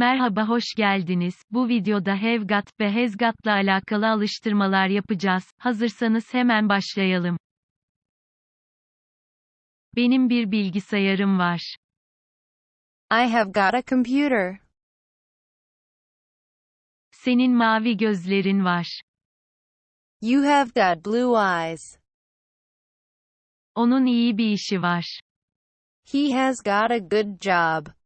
Merhaba hoş geldiniz. Bu videoda have got ve has got'la alakalı alıştırmalar yapacağız. Hazırsanız hemen başlayalım. Benim bir bilgisayarım var. I have got a computer. Senin mavi gözlerin var. You have got blue eyes. Onun iyi bir işi var. He has got a good job.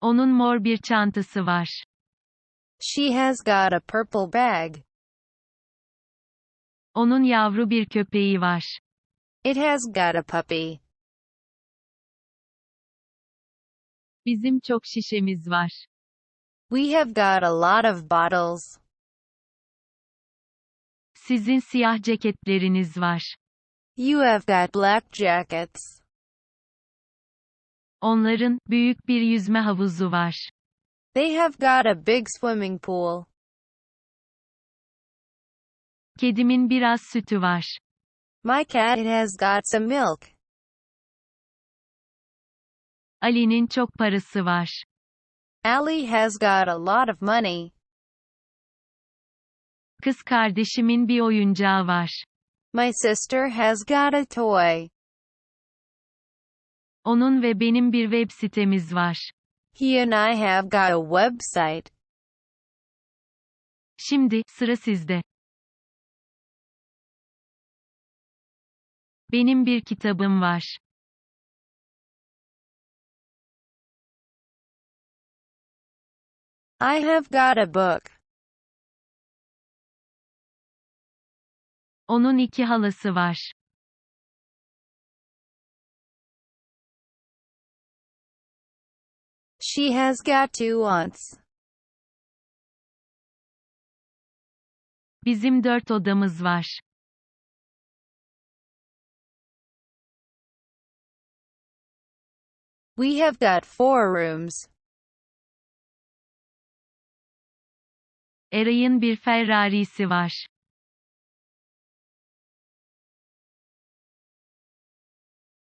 Onun mor bir çantası var. She has got a purple bag. Onun yavru bir köpeği var. It has got a puppy. Bizim çok şişemiz var. We have got a lot of bottles. Sizin siyah ceketleriniz var. You have got black jackets. Onların büyük bir yüzme havuzu var. They have got a big swimming pool. Kedimin biraz sütü var. My cat has got some milk. Ali'nin çok parası var. Allie has got a lot of money. Kız kardeşimin bir oyuncağı var. My sister has got a toy. Onun ve benim bir web sitemiz var. He and I have got a website. Şimdi, sıra sizde. Benim bir kitabım var. I have got a book. Onun iki halası var. She has got two aunts. Bizim dört odamız var. We have got four rooms. Eray'ın bir Ferrari'si var.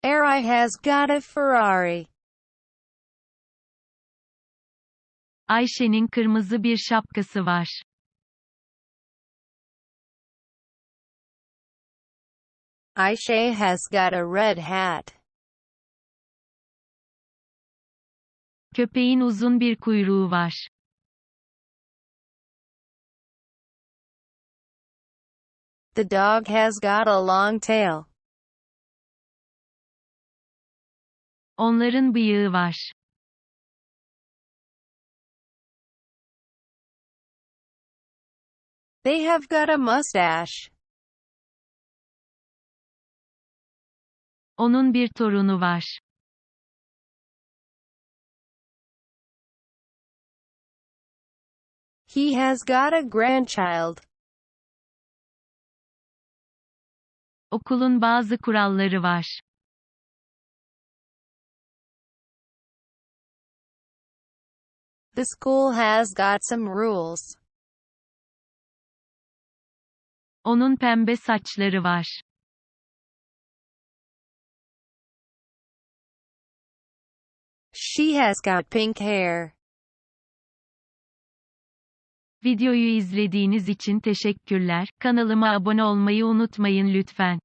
Erai has got a Ferrari. Ayşe'nin kırmızı bir şapkası var. Aisha has got a red hat. Köpeğin uzun bir kuyruğu var. The dog has got a long tail. Onların bıyığı var. They have got a mustache. Onun bir torunu var. He has got a grandchild. Okulun bazı kuralları var. The school has got some rules. Onun pembe saçları var. She has got pink hair. Videoyu izlediğiniz için teşekkürler. Kanalıma abone olmayı unutmayın lütfen.